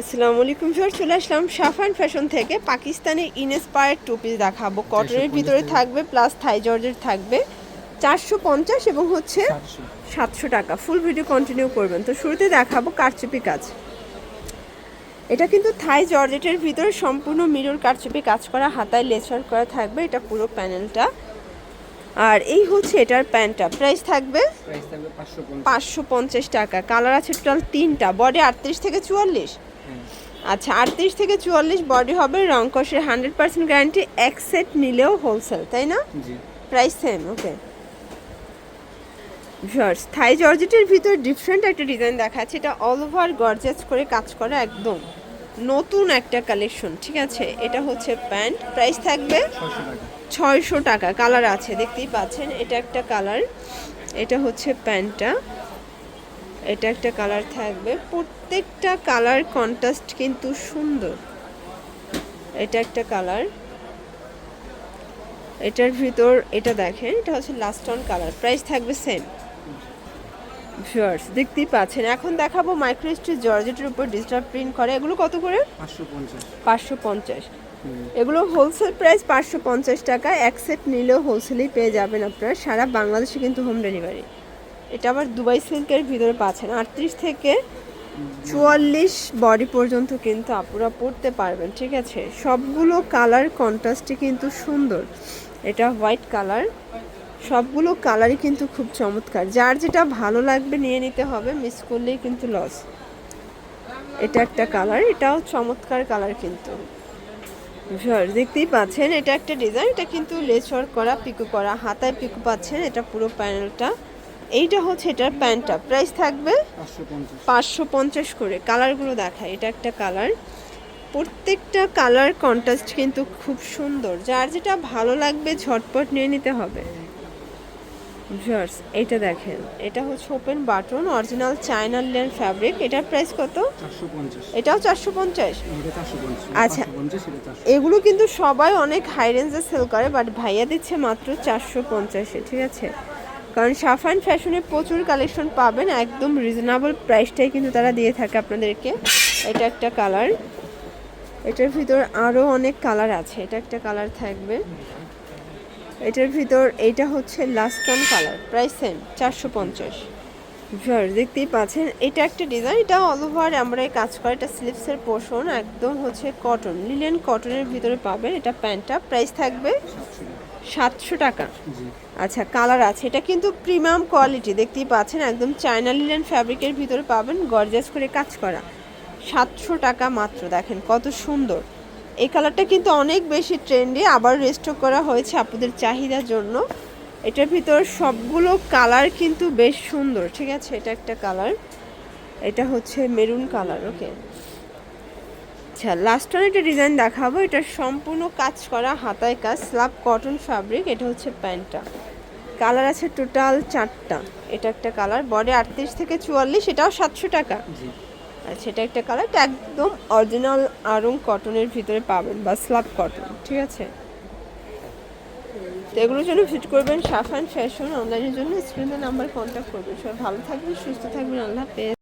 আসসালামু আলাইকুম স্যার চলে আসলাম সাফান ফ্যাশন থেকে পাকিস্তানি ইনস্পায়ার্ড টু পিস দেখাবো। কটনের ভিতরে থাকবে প্লাস থাই জর্জের থাকবে। চারশো পঞ্চাশ এবং হচ্ছে সাতশো টাকা। ফুল ভিডিও কন্টিনিউ করবেন। তো শুরুতে দেখাবো কারচুপি কাজ। এটা কিন্তু থাই জর্জেটের ভিতরে সম্পূর্ণ মিরর কারচুপি কাজ করা হাতায় লেচার করা থাকবে এটা পুরো প্যানেলটা আর এই হচ্ছে এটার প্যান্টটা। প্রাইস থাকবে পাঁচশো পঞ্চাশ। টাকা। কালার আছে টোটাল তিনটা। বডি আটত্রিশ থেকে চুয়াল্লিশ। আচ্ছা আটত্রিশ থেকে চুয়াল্লিশ বডি হবে রং কষের হান্ড্রেড পার্সেন্ট গ্যারান্টি এক সেট নিলেও হোলসেল তাই না? Price same okay viewers Thai জর্জেটের ভিতর ডিফারেন্ট একটা ডিজাইন দেখাচ্ছে এটা অল ওভার গর্জাস করে কাজ করা একদম। নতুন একটা কালেকশন ঠিক আছে? এটা হচ্ছে প্যান্ট প্রাইস থাকবে ছয়শো টাকা কালার আছে দেখতেই পাচ্ছেন এটা একটা কালার এটা হচ্ছে প্যান্টটা। এটা একটা কালার থাকবে। প্রত্যেকটা কালার কন্ট্রাস্ট কিন্তু সুন্দর। এটা একটা কালার এটার ভিতর এটা দেখেন এটা হচ্ছে লাস্ট অন কালার প্রাইস থাকবে সেম ভিউয়ার্স দেখতেই পাচ্ছেন। এখন দেখাবো মাইক্রোস্ট্রি জর্জেটের উপর ডিজিটাল প্রিন্ট করে। এগুলো কত করে? পাঁচশো পঞ্চাশ। পাঁচশো পঞ্চাশ। এগুলো হোলসেল প্রাইস পাঁচশো পঞ্চাশ টাকা এক সেট নিলেও হোলসেলেই পেয়ে যাবেন আপনারা। সারা বাংলাদেশে কিন্তু হোম ডেলিভারি এটা আবার দুবাই সিল্কের ভিতরে পাচ্ছেন। আটত্রিশ থেকে চুয়াল্লিশ বডি পর্যন্ত কিন্তু আপুরা পড়তে পারবেন, ঠিক আছে? সবগুলো কালার কন্ট্রাস্টে কিন্তু সুন্দর। এটা হোয়াইট কালার। সবগুলো কালারই কিন্তু খুব চমৎকার। যার যেটা ভালো লাগবে নিয়ে নিতে হবে মিস করলেই কিন্তু লস এটা একটা কালার, এটাও চমৎকার কালার কিন্তু। দেখতেই পাচ্ছেন, এটা একটা ডিজাইন এটা কিন্তু লেচর করা, পিকো করা, হাতায় পিকো পাচ্ছেন, এটা পুরো প্যানেলটা এইটা হচ্ছে এটার প্যান্টটা। প্রাইস থাকবে পাঁচশো পঞ্চাশ। করে। কালারগুলো দেখায় এটা একটা কালার প্রত্যেকটা কালার কন্ট্রাস্ট কিন্তু খুব সুন্দর। যার যেটা ভালো লাগবে ঝটপট নিয়ে নিতে হবে। ভিউয়ার্স এটা দেখেন। এটা হচ্ছে ওপেন বাটন অরিজিনাল চায়না লিয়ান ফ্যাব্রিক এটার প্রাইস কত? এটাও চারশো পঞ্চাশ? আচ্ছা। এগুলো কিন্তু সবাই অনেক হাই রেঞ্জে সেল করে বাট ভাইয়া দিচ্ছে মাত্র চারশো পঞ্চাশে ঠিক আছে? কারণ সাফান ফ্যাশনে প্রচুর কালেকশন পাবেন, একদম রিজনেবল প্রাইসটাই কিন্তু তারা দিয়ে থাকে আপনাদেরকে। এটা একটা কালার। এটার ভিতর আরও অনেক কালার আছে, এটা একটা কালার থাকবে। এটার ভিতর এটা হচ্ছে last on colour price same চারশো পঞ্চাশ। ভিউয়ার দেখতেই পাচ্ছেন, এটা একটা ডিজাইন এটা অল ওভার আমরা এই কাজ করা এটা স্লিপসের পোর্শন একদম হচ্ছে কটন লিলেন কটনের ভিতরে পাবেন, এটা প্যান্টটা প্রাইস থাকবে। সাতশো টাকা। আচ্ছা কালার আছে। এটা কিন্তু প্রিমিয়াম কোয়ালিটি। দেখতেই পাচ্ছেন একদম চায়না লিলেন ফ্যাব্রিকের ভিতরে পাবেন গর্জাস করে কাজ করা। সাতশো টাকা মাত্র দেখেন কত সুন্দর। এই কালারটা কিন্তু অনেক বেশি ট্রেন্ডি আবার রেস্টোর করা হয়েছে আপনাদের চাহিদার জন্য। এটার ভিতর সবগুলো কালার কিন্তু বেশ সুন্দর ঠিক আছে? এটা একটা কালার। এটা হচ্ছে মেরুন কালার ওকে? আচ্ছা লাস্ট ওয়ান একটা ডিজাইন দেখাবো। এটা সম্পূর্ণ কাজ করা হাতায় কাজ স্লাব কটন ফ্যাব্রিক এটা হচ্ছে প্যান্টটা। কালার আছে টোটাল চারটা। এটা একটা কালার বডি আটত্রিশ থেকে চুয়াল্লিশ এটাও সাতশো টাকা। আচ্ছা এটা একটা কালার এটা একদম অরিজিনাল আরং কটনের ভিতরে পাবেন বা স্লাব কটন ঠিক আছে? তো এগুলোর জন্য ভিজিট করবেন সাফান ফ্যাশন অনলাইনের জন্য স্ক্রিনের নাম্বার কন্ট্যাক্ট করবেন। সবাই ভালো থাকবেন সুস্থ থাকবেন আল্লাহ হাফেজ।